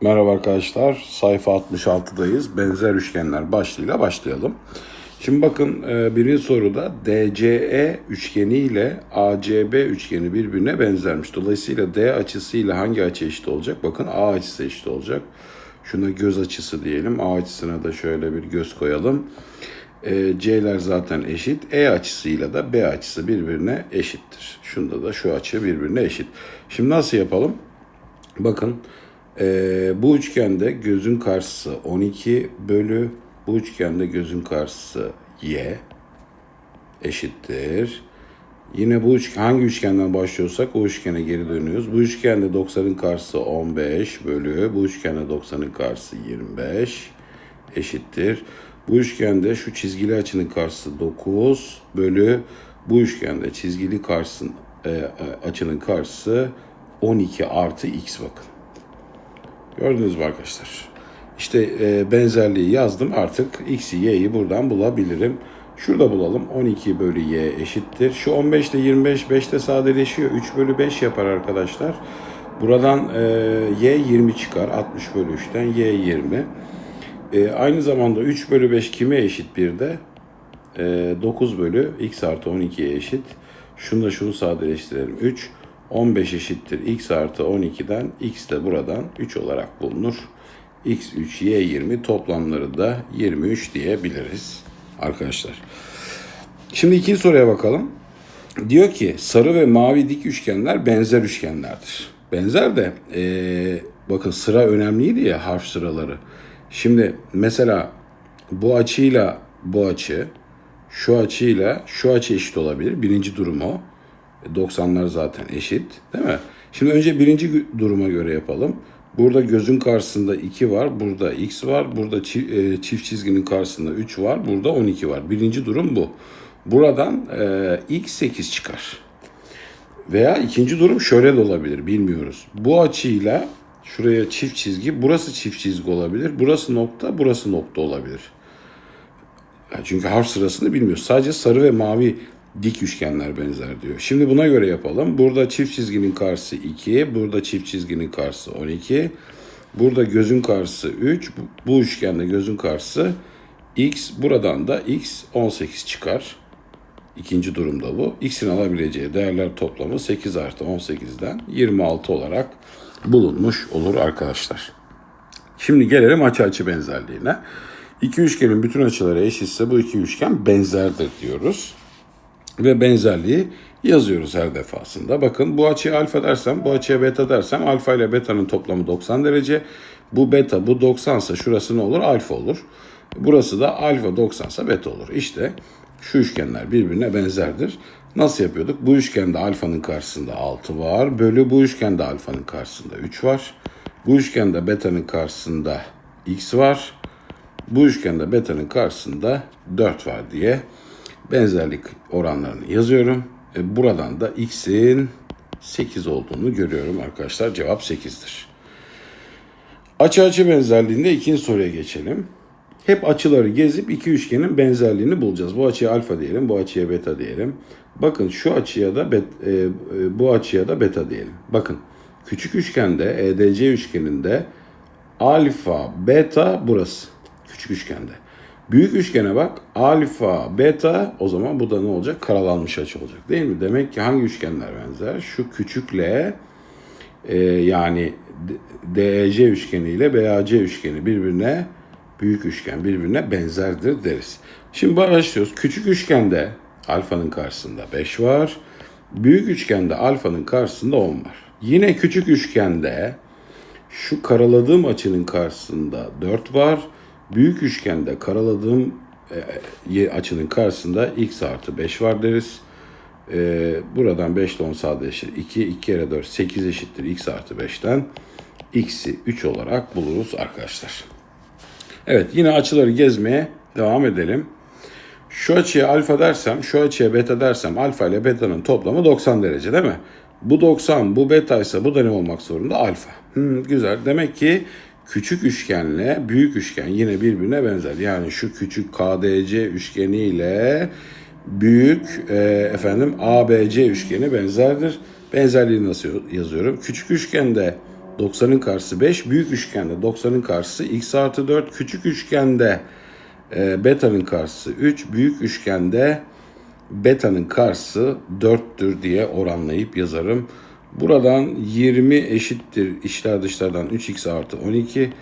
Merhaba arkadaşlar. Sayfa 66'dayız. Benzer üçgenler başlığıyla başlayalım. Şimdi bakın e, birinci soruda DCE üçgeni ile ACB üçgeni birbirine benzermiş. Dolayısıyla D açısıyla hangi açı eşit olacak? Bakın A açısı eşit olacak. Şuna göz açısı diyelim. A açısına da şöyle bir göz koyalım. E, C'ler zaten eşit. E açısıyla da B açısı birbirine eşittir. Şunda da şu açı birbirine eşit. Şimdi nasıl yapalım? Bakın eee, bu üçgende gözün karşısı 12 bölü bu üçgende gözün karşısı y eşittir. Yine bu üçgen, hangi üçgenden başlıyorsak o üçgene geri dönüyoruz. Bu üçgende 90'ın karşısı 15 bölü bu üçgende 90'ın karşısı 25 eşittir. Bu üçgende şu çizgili açının karşısı 9 bölü bu üçgende çizgili karşısın, e, e, açının karşısı 12 artı x bakın. Gördünüz mü arkadaşlar? İşte e, benzerliği yazdım artık x'i y'yi buradan bulabilirim. Şurada bulalım 12 bölü y eşittir. Şu 15 ile 25 5'te sadeleşiyor. 3 bölü 5 yapar arkadaşlar. Buradan e, y 20 çıkar. 60 bölü 3'ten y 20. E, aynı zamanda 3 bölü 5 kime eşit bir de? E, 9 bölü x artı 12'ye eşit. Şunu da şunu sadeleştirelim. 3. 15 eşittir x artı 12'den x de buradan 3 olarak bulunur. x3, y20 toplamları da 23 diyebiliriz arkadaşlar. Şimdi ikinci soruya bakalım. Diyor ki sarı ve mavi dik üçgenler benzer üçgenlerdir. Benzer de eee, bakın sıra önemliydi ya harf sıraları. Şimdi mesela bu açıyla bu açı şu açıyla şu açı eşit olabilir. Birinci durum o. 90'lar zaten eşit değil mi? Şimdi önce birinci duruma göre yapalım. Burada gözün karşısında 2 var, burada x var, burada e, çift çizginin karşısında 3 var, burada 12 var. Birinci durum bu. Buradan e, x 8 çıkar. Veya ikinci durum şöyle de olabilir, bilmiyoruz. Bu açıyla şuraya çift çizgi, burası çift çizgi olabilir, burası nokta, burası nokta olabilir. Çünkü harf sırasını bilmiyoruz. Sadece sarı ve mavi dik üçgenler benzer diyor. Şimdi buna göre yapalım. Burada çift çizginin karşısı 2, burada çift çizginin karşısı 12. Burada gözün karşısı 3, bu- bu üçgende gözün karşısı x, buradan da x 18 çıkar. İkinci durumda bu. X'in alabileceği değerler toplamı 8 artı 18'den 26 olarak bulunmuş olur arkadaşlar. Şimdi gelelim açı açı benzerliğine. İki üçgenin bütün açıları eşitse bu iki üçgen benzerdir diyoruz. Ve benzerliği yazıyoruz her defasında. Bakın bu açıya alfa dersem, bu açıya beta dersem alfa ile beta'nın toplamı 90 derece. Bu beta, bu 90 ise şurası ne olur? Alfa olur. Burası da alfa 90 ise beta olur. İşte şu üçgenler birbirine benzerdir. Nasıl yapıyorduk? Bu üçgende alfanın karşısında 6 var. Bölü bu üçgende alfanın karşısında 3 var. Bu üçgende beta'nın karşısında x var. Bu üçgende beta'nın karşısında 4 var diye benzerlik oranlarını yazıyorum. E, buradan da x'in 8 olduğunu görüyorum arkadaşlar. Cevap 8'dir. Açı açı benzerliğinde ikinci soruya geçelim. Hep açıları gezip iki üçgenin benzerliğini bulacağız. Bu açıya alfa diyelim, bu açıya beta diyelim. Bakın şu açıya da bet, e, e, bu açıya da beta diyelim. Bakın küçük üçgende EDC üçgeninde alfa, beta burası. Küçük üçgende. Büyük üçgene bak. Alfa, beta o zaman bu da ne olacak? Karalanmış açı olacak değil mi? Demek ki hangi üçgenler benzer? Şu küçükle e, yani DEC üçgeni ile BAC üçgeni birbirine büyük üçgen birbirine benzerdir deriz. Şimdi başlıyoruz. Küçük üçgende alfanın karşısında 5 var. Büyük üçgende alfanın karşısında 10 var. Yine küçük üçgende şu karaladığım açının karşısında 4 var. Büyük üçgende karaladığım e, açının karşısında x artı 5 var deriz. E, buradan 5 ile 10 sadeleşir. 2, 2 kere 4, 8 eşittir x artı 5'ten. x'i 3 olarak buluruz arkadaşlar. Evet yine açıları gezmeye devam edelim. Şu açıya alfa dersem, şu açıya beta dersem alfa ile beta'nın toplamı 90 derece değil mi? Bu 90, bu beta ise bu da ne olmak zorunda? Alfa. Hmm, güzel. Demek ki küçük üçgenle büyük üçgen yine birbirine benzer. Yani şu küçük KDC üçgeni ile büyük e, efendim ABC üçgeni benzerdir. Benzerliği nasıl yazıyorum? Küçük üçgende 90'ın karşısı 5, büyük üçgende 90'ın karşısı x artı 4, küçük üçgende e, beta'nın karşısı 3, büyük üçgende beta'nın karşısı 4'tür diye oranlayıp yazarım. Buradan 20 eşittir içler dışlardan 3x artı 12.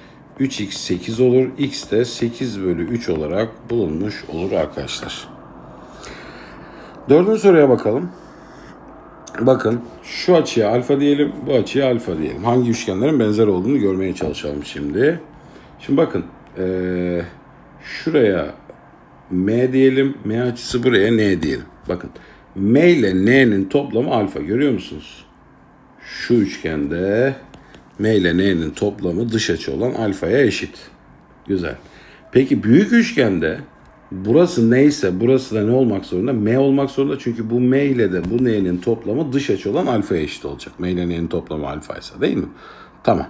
3x 8 olur. x de 8 bölü 3 olarak bulunmuş olur arkadaşlar. Dördüncü soruya bakalım. Bakın şu açıya alfa diyelim, bu açıya alfa diyelim. Hangi üçgenlerin benzer olduğunu görmeye çalışalım şimdi. Şimdi bakın eee, şuraya M diyelim, M açısı buraya N diyelim. Bakın M ile N'nin toplamı alfa görüyor musunuz? Şu üçgende M ile N'nin toplamı dış açı olan alfaya eşit. Güzel. Peki büyük üçgende burası neyse burası da ne olmak zorunda? M olmak zorunda çünkü bu M ile de bu N'nin toplamı dış açı olan alfaya eşit olacak. M ile N'nin toplamı alfaysa değil mi? Tamam.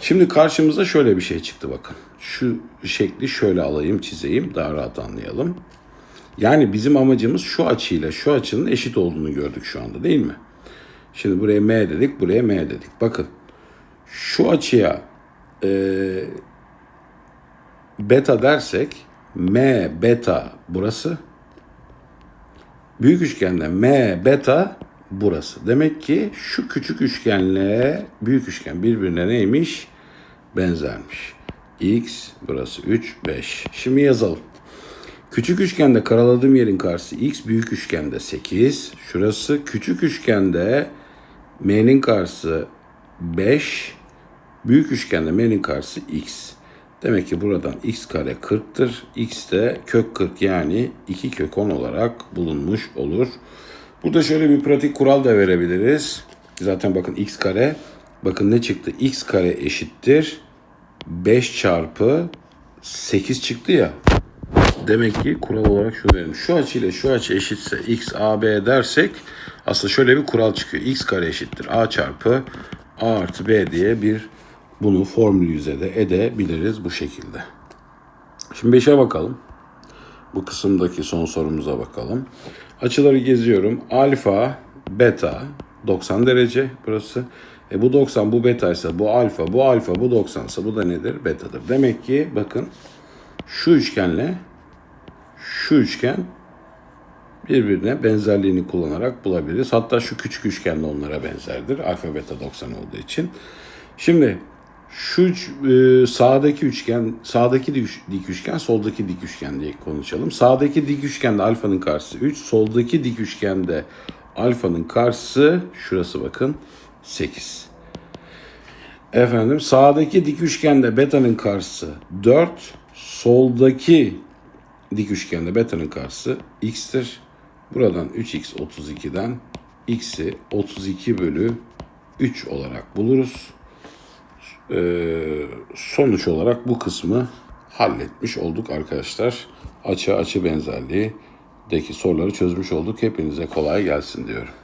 Şimdi karşımıza şöyle bir şey çıktı bakın. Şu şekli şöyle alayım çizeyim daha rahat anlayalım. Yani bizim amacımız şu açıyla şu açının eşit olduğunu gördük şu anda değil mi? Şimdi buraya M dedik, buraya M dedik. Bakın şu açıya e, beta dersek M beta burası. Büyük üçgende M beta burası. Demek ki şu küçük üçgenle büyük üçgen birbirine neymiş? Benzermiş. X burası 3 5. Şimdi yazalım. Küçük üçgende karaladığım yerin karşısı x, büyük üçgende 8. Şurası küçük üçgende m'nin karşısı 5. Büyük üçgende m'nin karşısı x. Demek ki buradan x kare 40'tır. x de kök 40 yani 2 kök 10 olarak bulunmuş olur. Burada şöyle bir pratik kural da verebiliriz. Zaten bakın x kare bakın ne çıktı? x kare eşittir 5 çarpı 8 çıktı ya. Demek ki kural olarak şu verelim. Şu açı ile şu açı eşitse x AB dersek aslında şöyle bir kural çıkıyor. x kare eşittir a çarpı a artı b diye bir bunu formülize de edebiliriz bu şekilde. Şimdi 5'e bakalım. Bu kısımdaki son sorumuza bakalım. Açıları geziyorum. Alfa, beta 90 derece burası. E bu 90 bu beta ise bu alfa, bu alfa, bu 90 ise bu da nedir? Betadır. Demek ki bakın şu üçgenle şu üçgen birbirine benzerliğini kullanarak bulabiliriz. Hatta şu küçük üçgen de onlara benzerdir. Alfa beta 90 olduğu için. Şimdi şu e, sağdaki üçgen, sağdaki dik üçgen, soldaki dik üçgen diye konuşalım. Sağdaki dik üçgende alfanın karşısı 3, soldaki dik üçgende alfanın karşısı şurası bakın 8. Efendim sağdaki dik üçgende beta'nın karşısı 4, soldaki dik üçgende beta'nın karşısı x'tir. Buradan 3x 32'den x'i 32 bölü 3 olarak buluruz. Ee, sonuç olarak bu kısmı halletmiş olduk arkadaşlar. Açı açı benzerliği deki soruları çözmüş olduk. Hepinize kolay gelsin diyorum.